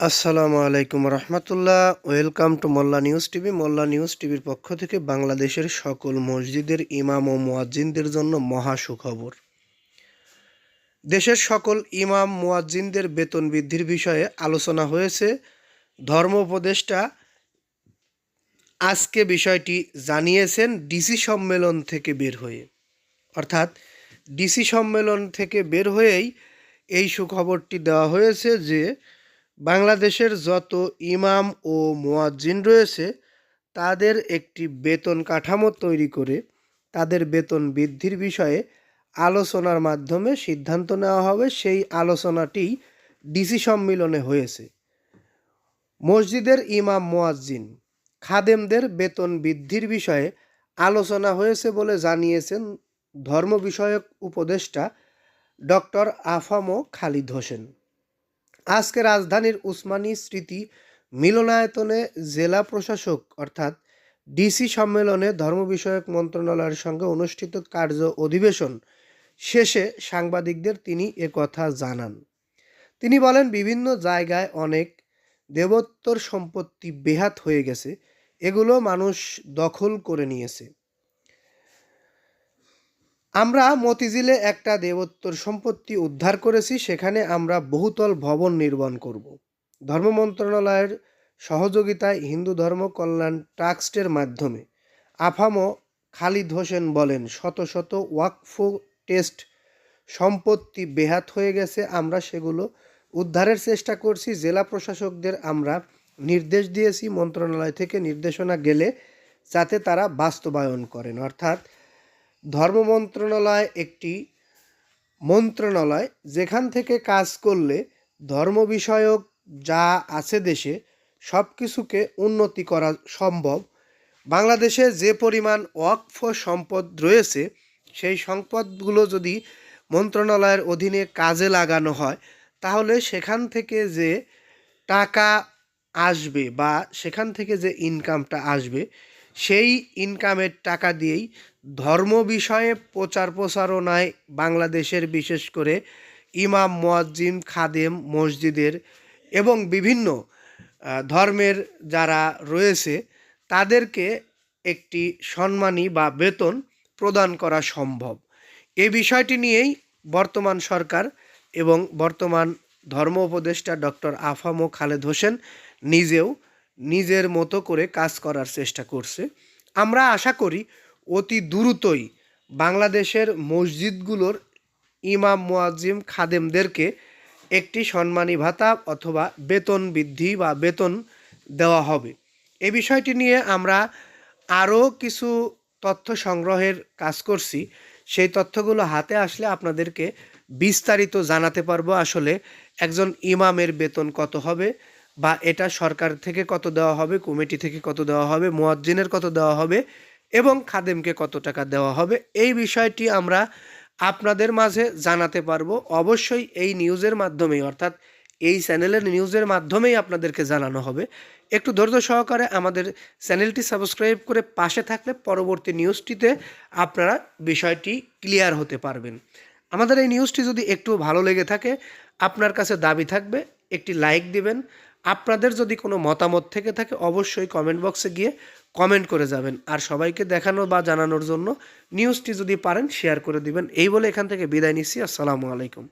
আসসালামু আলাইকুম রহমতুল্লাহ। Welcome to Molla news TV. Molla news টিভির পক্ষ থেকে বাংলাদেশের সকল মসজিদের ইমাম ও মুয়াজ্জিনদের জন্য মহা সুখবর। দেশের সকল ইমাম, মুয়াজ্জিনদের বেতন বৃদ্ধির বিষয়ে আলোচনা হয়েছে। ধর্ম উপদেষ্টা আজকে বিষয়টি জানিয়েছেন ডিসি সম্মেলন থেকে বের হয়ে। অর্থাৎ ডিসি সম্মেলন থেকে বের হয়েই এই সুখবরটি দেওয়া হয়েছে যে বাংলাদেশের যত ইমাম ও মুয়াজ্জিন রয়েছে, তাদের একটি বেতন কাঠামো তৈরি করে তাদের বেতন বৃদ্ধির বিষয়ে আলোচনার মাধ্যমে সিদ্ধান্ত নেওয়া হবে। সেই আলোচনাটি ডিসি সম্মিলনে হয়েছে। মসজিদের ইমাম মুয়াজ্জিন, খাদেমদের বেতন বৃদ্ধির বিষয়ে আলোচনা হয়েছে বলে জানিয়েছেন ধর্ম বিষয়ক উপদেষ্টা ডক্টর আফামো খালিদ হোসেন। আজকে রাজধানীর উসমানী স্মৃতি মিলনায়তনে জেলা প্রশাসক, অর্থাৎ ডিসি সম্মেলনে ধর্ম বিষয়ক মন্ত্রণালয়ের সঙ্গে অনুষ্ঠিত কার্য অধিবেশন শেষে সাংবাদিকদের তিনি কথা জানান। তিনি বলেন, বিভিন্ন জায়গায় অনেক দেবোত্তর সম্পত্তি বেহাত হয়ে গেছে। এগুলো মানুষ দখল করে নিয়েছে। আমরা মতিঝিলে একটা দেবোত্তর সম্পত্তি উদ্ধার করেছি, সেখানে আমরা বহুতল ভবন নির্মাণ করব। ধর্ম মন্ত্রণালয়ের সহযোগিতায় হিন্দু ধর্ম কল্যাণ ট্রাস্টের মাধ্যমে আফামো খালিদ হোসেন বলেন, শত শত ওয়াকফ টেস্ট সম্পত্তি বেহাত হয়ে গেছে, আমরা সেগুলো উদ্ধারের চেষ্টা করছি। জেলা প্রশাসকদের আমরা নির্দেশ দিয়েছি, মন্ত্রণালয় থেকে নির্দেশনা গেলে যাতে তারা বাস্তবায়ন করেন। অর্থাৎ ধর্ম মন্ত্রণালয় একটি মন্ত্রণালয় যেখান থেকে কাজ করলে ধর্ম বিষয়ক যা আছে দেশে সব কিছুকে উন্নতি করা সম্ভব। বাংলাদেশে যে পরিমাণ ওয়াকফ সম্পদ রয়েছে, সেই সম্পদগুলো যদি মন্ত্রণালয়ের অধীনে কাজে লাগানো হয়, তাহলে সেখান থেকে যে টাকা আসবে বা সেখান থেকে যে ইনকামটা আসবে, সেই ইনকামের টাকা দিয়েই ধর্ম বিষয়ে প্রচার প্রসারণায় বাংলাদেশের বিশেষ করে ইমাম মোয়াজ্জিম খাদেম, মসজিদের এবং বিভিন্ন ধর্মের যারা রয়েছে, তাদেরকে একটি সম্মানী বা বেতন প্রদান করা সম্ভব। এই বিষয়টি নিয়েই বর্তমান সরকার এবং বর্তমান ধর্ম উপদেষ্টা ডক্টর আফামো খালেদ হোসেন নিজেও নিজের মতো করে কাজ করার চেষ্টা করছে। আমরা আশা করি অতি দ্রুতই বাংলাদেশের মসজিদগুলোর ইমাম মুয়াজ্জিম খাদেমদেরকে একটি সম্মানী ভাতা অথবা বেতন বৃদ্ধি বা বেতন দেওয়া হবে। এ বিষয়টি নিয়ে আমরা আরও কিছু তথ্য সংগ্রহের কাজ করছি। সেই তথ্যগুলো হাতে আসলে আপনাদেরকে বিস্তারিত জানাতে পারব আসলে একজন ইমামের বেতন কত হবে বা এটা সরকার থেকে কত দেওয়া হবে, কমিটি থেকে কত দেওয়া হবে, মোয়াজ্জিনের কত দেওয়া হবে এবং খাদেমকে কত টাকা দেওয়া হবে, এই বিষয়টি আমরা আপনাদের মাঝে জানাতে পারব। অবশ্যই এই নিউজের মাধ্যমেই, অর্থাৎ এই চ্যানেলের নিউজের মাধ্যমেই আপনাদেরকে জানানো হবে। একটু ধৈর্য সহকারে আমাদের চ্যানেলটি সাবস্ক্রাইব করে পাশে থাকলে পরবর্তী নিউজটিতে আপনারা বিষয়টি ক্লিয়ার হতে পারবেন। আমাদের এই নিউজটি যদি একটু ভালো লেগে থাকে, আপনার কাছে দাবি থাকবে, একটি লাইক দিবেন আপনাদের যদি কোনো মতামত থেকে থাকে, অবশ্যই কমেন্ট বক্সে গিয়ে কমেন্ট করে যাবেন। আর সবাইকে দেখানো বা জানানোর জন্য নিউজটি যদি পারেন শেয়ার করে দিবেন। এই বলে এখান থেকে বিদায় নিচ্ছি। আসসালামু আলাইকুম।